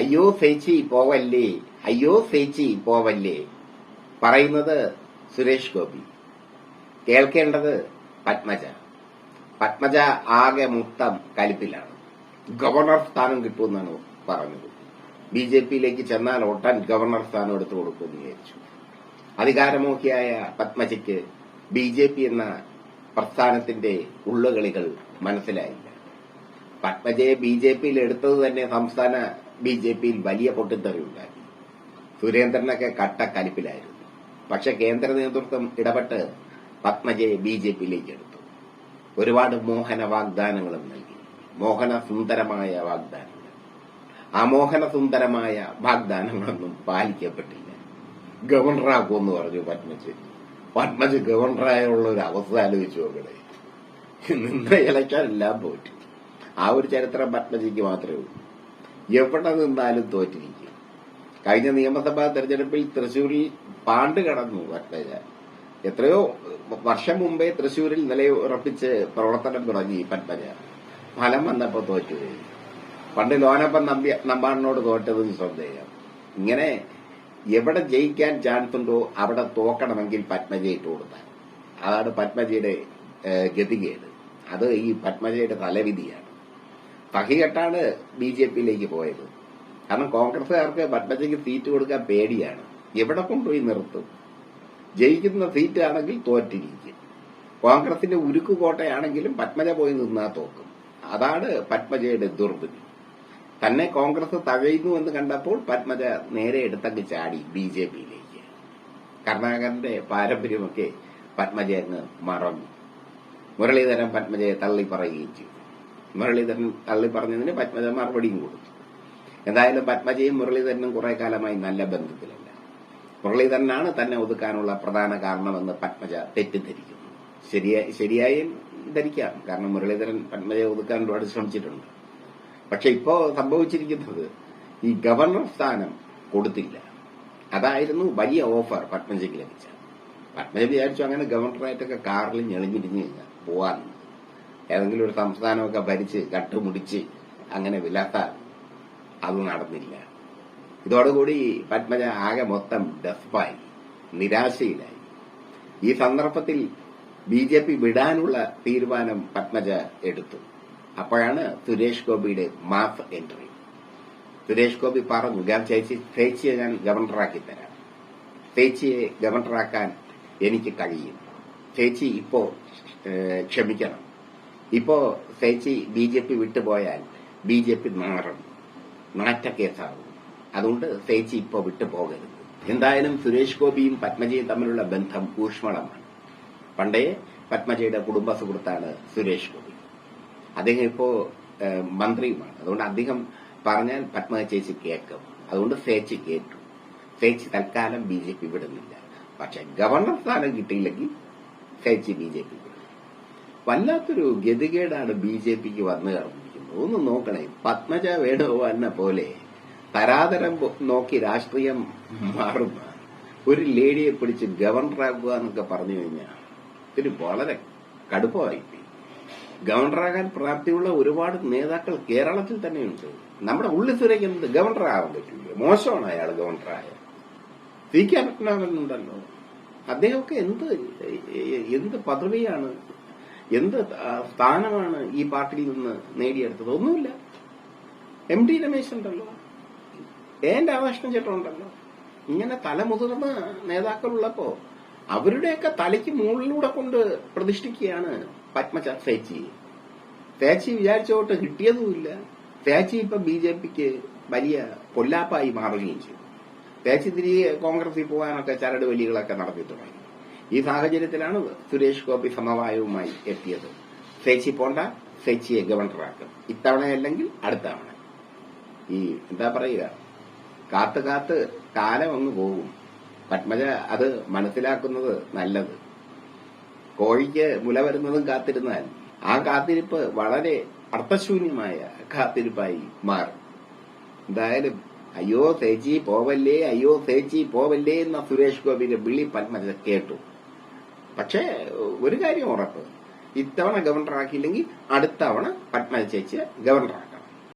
അയ്യോ സേച്ചി പോവല്ലേ? അയ്യോ സേച്ചി പോവല്ലേ? പറയുന്നത് സുരേഷ് ഗോപി. കേൾക്കേണ്ടത് പത്മജ. പത്മജ ആകെ മുത്തം കലിപ്പിലാണ്. ഗവർണർ സ്ഥാനം കിട്ടുമെന്നാണ് പറഞ്ഞത്. ബി ജെ പിയിലേക്ക് ചെന്നാൽ ഒട്ടൻ ഗവർണർ സ്ഥാനം എടുത്തു കൊടുക്കുമെന്ന് വിചാരിച്ചു. അധികാരമോഹിയായ പത്മജയ്ക്ക് ബി ജെ പി എന്ന പ്രസ്ഥാനത്തിന്റെ ഉള്ളുകളികൾ മനസ്സിലായില്ല. പത്മജയെ ബി ജെ പിയിൽ എടുത്തത് തന്നെ സംസ്ഥാന ബി ജെ പിയിൽ വലിയ പൊട്ടിത്തെറി ഉണ്ടാക്കി സുരേന്ദ്രനൊക്കെ കട്ട കലിപ്പിലായിരുന്നു. പക്ഷെ കേന്ദ്ര നേതൃത്വം ഇടപെട്ട് പത്മജയെ ബി ജെ പിയിലേക്ക് എടുത്തു. ഒരുപാട് മോഹന വാഗ്ദാനങ്ങളും നൽകി. മോഹന സുന്ദരമായ വാഗ്ദാനങ്ങൾ. ആ മോഹന സുന്ദരമായ വാഗ്ദാനങ്ങളൊന്നും പാലിക്കപ്പെട്ടില്ല. ഗവർണറാക്കുമെന്ന് പറഞ്ഞു പത്മജ്. പത്മജ് ഗവർണറായുള്ള ഒരു അവസ്ഥ ആലോചിച്ചു നോക്കണേ. നിന്ന് ഇലക്കാനെല്ലാം പോറ്റി. ആ ഒരു ചരിത്രം പത്മജിക്ക് മാത്രമേ ഉള്ളൂ. എവിടെ നിന്നാലും തോറ്റിരിക്കും. കഴിഞ്ഞ നിയമസഭാ തെരഞ്ഞെടുപ്പിൽ തൃശൂരിൽ പാണ്ട് കടന്നു പത്മജ എത്രയോ വർഷം മുമ്പേ തൃശൂരിൽ നിലയുറപ്പിച്ച് പ്രവർത്തനം തുടങ്ങി പത്മജ ഫലം വന്നപ്പോ തോറ്റു. പണ്ട് ലോനപ്പൻ നമ്പ്യ നമ്പാടിനോട് തോറ്റത് ശ്രദ്ധേയം. ഇങ്ങനെ എവിടെ ജയിക്കാൻ ചാൻസ് ഉണ്ടോ അവിടെ തോക്കണമെങ്കിൽ പത്മജ ഇട്ട് കൊടുത്താൽ. അതാണ് പത്മജയുടെ ഗതികേട്. അത് ഈ പത്മജയുടെ തലവിധിയാണ്. പഹികെട്ടാണ് ബി ജെ പിയിലേക്ക് പോയത്. കാരണം കോൺഗ്രസുകാർക്ക് പത്മജയ്ക്ക് സീറ്റ് കൊടുക്കാൻ പേടിയാണ്. എവിടെ കൊണ്ടുപോയി നിർത്തും? ജയിക്കുന്ന സീറ്റാണെങ്കിൽ തോറ്റിരിക്കും. കോൺഗ്രസിന്റെ ഉരുക്കു കോട്ടയാണെങ്കിലും പത്മജ പോയി നിന്നാ തോക്കും. അതാണ് പത്മജയുടെ ദുർബുദ്ധി. തന്നെ കോൺഗ്രസ് തകയുന്നു എന്ന് കണ്ടപ്പോൾ പത്മജ നേരെ എടുത്തങ്ങ് ചാടി ബി ജെ പിയിലേക്ക്. കർണാകരന്റെ പാരമ്പര്യമൊക്കെ പത്മജ അങ്ങ് മറന്നു. മുരളീധരൻ പത്മജയെ തള്ളി പറയുകയും ചെയ്തു. മുരളീധരൻ തള്ളി പറഞ്ഞതിന് പത്മജ മറുപടിയും കൊടുത്തു. എന്തായാലും പത്മജയും മുരളീധരനും കുറെ കാലമായി നല്ല ബന്ധത്തിലല്ല. മുരളീധരനാണ് തന്നെ ഒതുക്കാനുള്ള പ്രധാന കാരണമെന്ന് പത്മജ തെറ്റിദ്ധരിക്കുന്നു. ശരിയായി ധരിക്കാം. കാരണം മുരളീധരൻ പത്മജയെ ഒതുക്കാൻ ഒരുപാട് ശ്രമിച്ചിട്ടുണ്ട്. പക്ഷെ ഇപ്പോ സംഭവിച്ചിരിക്കുന്നത് ഈ ഗവർണർ സ്ഥാനം കൊടുത്തില്ല. അതായിരുന്നു വലിയ ഓഫർ പത്മജയ്ക്ക് ലഭിച്ച പത്മജ വിചാരിച്ചു അങ്ങനെ ഗവർണറായിട്ടൊക്കെ കാറിൽ ഞെളിഞ്ഞിരിഞ്ഞ് പോവാന്ന് ഏതെങ്കിലും ഒരു സംസ്ഥാനമൊക്കെ ഭരിച്ച് കട്ടുമുടിച്ച് അങ്ങനെ വിലാത്താൽ അത് നടന്നില്ല. ഇതോടുകൂടി പത്മജ ആകെ മൊത്തം ഡെസ്പായി നിരാശയിലായി. ഈ സന്ദർഭത്തിൽ ബി ജെ പി വിടാനുള്ള തീരുമാനം പത്മജ എടുത്തു. അപ്പോഴാണ് സുരേഷ് ഗോപിയുടെ മാസ് എൻട്രി. സുരേഷ് ഗോപി പറഞ്ഞു ഞാൻ ചേച്ചി ചേച്ചിയെ ഞാൻ ഗവർണറാക്കി തരാം. ചേച്ചിയെ ഗവർണറാക്കാൻ എനിക്ക് കഴിയും. ചേച്ചി ഇപ്പോ ക്ഷമിക്കണം. ഇപ്പോ ചേച്ചി ബി ജെ പി വിട്ടുപോയാൽ ബി ജെ പി മാറും. കേസാകും അതുകൊണ്ട് ചേച്ചി ഇപ്പോ വിട്ടുപോകരുത്. എന്തായാലും സുരേഷ് ഗോപിയും പത്മജയും തമ്മിലുള്ള ബന്ധം ഊഷ്മളമാണ്. പണ്ടേ പത്മജയുടെ കുടുംബ സുഹൃത്താണ് സുരേഷ് ഗോപി. അദ്ദേഹം ഇപ്പോ മന്ത്രിയുമാണ്. അതുകൊണ്ട് അദ്ദേഹം പറഞ്ഞാൽ പത്മജ ചേച്ചി കേൾക്കും. അതുകൊണ്ട് സേച്ചി കേട്ടു. സേച്ചി തൽക്കാലം ബി ജെ പി വിടുന്നില്ല. പക്ഷെ ഗവർണർ സ്ഥാനം കിട്ടിയില്ലെങ്കിൽ സേച്ചി ബി ജെ പി വല്ലാത്തൊരു ഗതികേടാണ് ബി ജെ പിക്ക് വന്നു കയറിയിരിക്കുന്നത് ഒന്ന് നോക്കണേ പത്മജ വേണുഗോപാലിനെ പോലെ തരാതരം നോക്കി രാഷ്ട്രീയം മാറുന്ന ഒരു ലേഡിയെ പിടിച്ച് ഗവർണറാക്കുക എന്നൊക്കെ പറഞ്ഞു കഴിഞ്ഞാൽ ഇതിന് വളരെ കടുപ്പമായി ഗവർണറാകാൻ പ്രാപ്തിയുള്ള ഒരുപാട് നേതാക്കൾ കേരളത്തിൽ തന്നെയുണ്ട്. നമ്മുടെ ഉള്ളി സുരയ്ക്ക് എന്ത് ഗവർണറാകാൻ പറ്റില്ല. മോശമാണ് അയാൾ ഗവർണറായ. സി കെ പത്മനാഭനുണ്ടല്ലോ അദ്ദേഹമൊക്കെ എന്ത് എന്ത് പദവിയാണ് എന്ത് സ്ഥാനമാണ് ഈ പാർട്ടിയിൽ നിന്ന് നേടിയെടുത്തത്? ഒന്നുമില്ല. എം ടി രമേശ് ഉണ്ടല്ലോ. എൻ രാധാകൃഷ്ണൻ ചേട്ടൻ ഉണ്ടല്ലോ. ഇങ്ങനെ തലമുതിർന്ന നേതാക്കളുള്ളപ്പോ അവരുടെയൊക്കെ തലയ്ക്ക് മുകളിലൂടെ കൊണ്ട് പ്രതിഷ്ഠിക്കുകയാണ് പത്മ തേച്ചി തേച്ചി വിചാരിച്ചോട്ട് കിട്ടിയതുമില്ല. തേച്ചി ഇപ്പൊ ബി ജെ പിക്ക് വലിയ പൊല്ലാപ്പായി മാറുകയും ചെയ്തു. തേച്ചി തിരികെ കോൺഗ്രസിൽ പോകാനൊക്കെ ചരട് വലികളൊക്കെ നടത്തി തുടങ്ങി. ഈ സാഹചര്യത്തിലാണ് സുരേഷ് ഗോപി സമവായവുമായി എത്തിയത്. സേച്ചി പോണ്ട സേച്ചിയെ ഗവർണറാക്കും. ഇത്തവണയല്ലെങ്കിൽ അടുത്ത തവണ ഈ എന്താ പറയുക? കാത്ത് കാത്ത് കാലം അങ്ങ് പോകും. പത്മജ അത് മനസ്സിലാക്കുന്നത് നല്ലത്. കോഴിക്ക് മുല വരുന്നതും കാത്തിരുന്നാൽ ആ കാത്തിരിപ്പ് വളരെ അർത്ഥശൂന്യമായ കാത്തിരിപ്പായി മാറും. എന്തായാലും അയ്യോ തേച്ചി പോവല്ലേ അയ്യോ തേച്ചി പോവല്ലേ എന്ന സുരേഷ് ഗോപിന്റെ വിളി പത്മജ കേട്ടു. പക്ഷേ ഒരു കാര്യം ഉറപ്പ്. ഇത്തവണ ഗവർണറാക്കിയില്ലെങ്കിൽ അടുത്ത തവണ പത്മജ ചേച്ചി ഗവർണറാക്കും.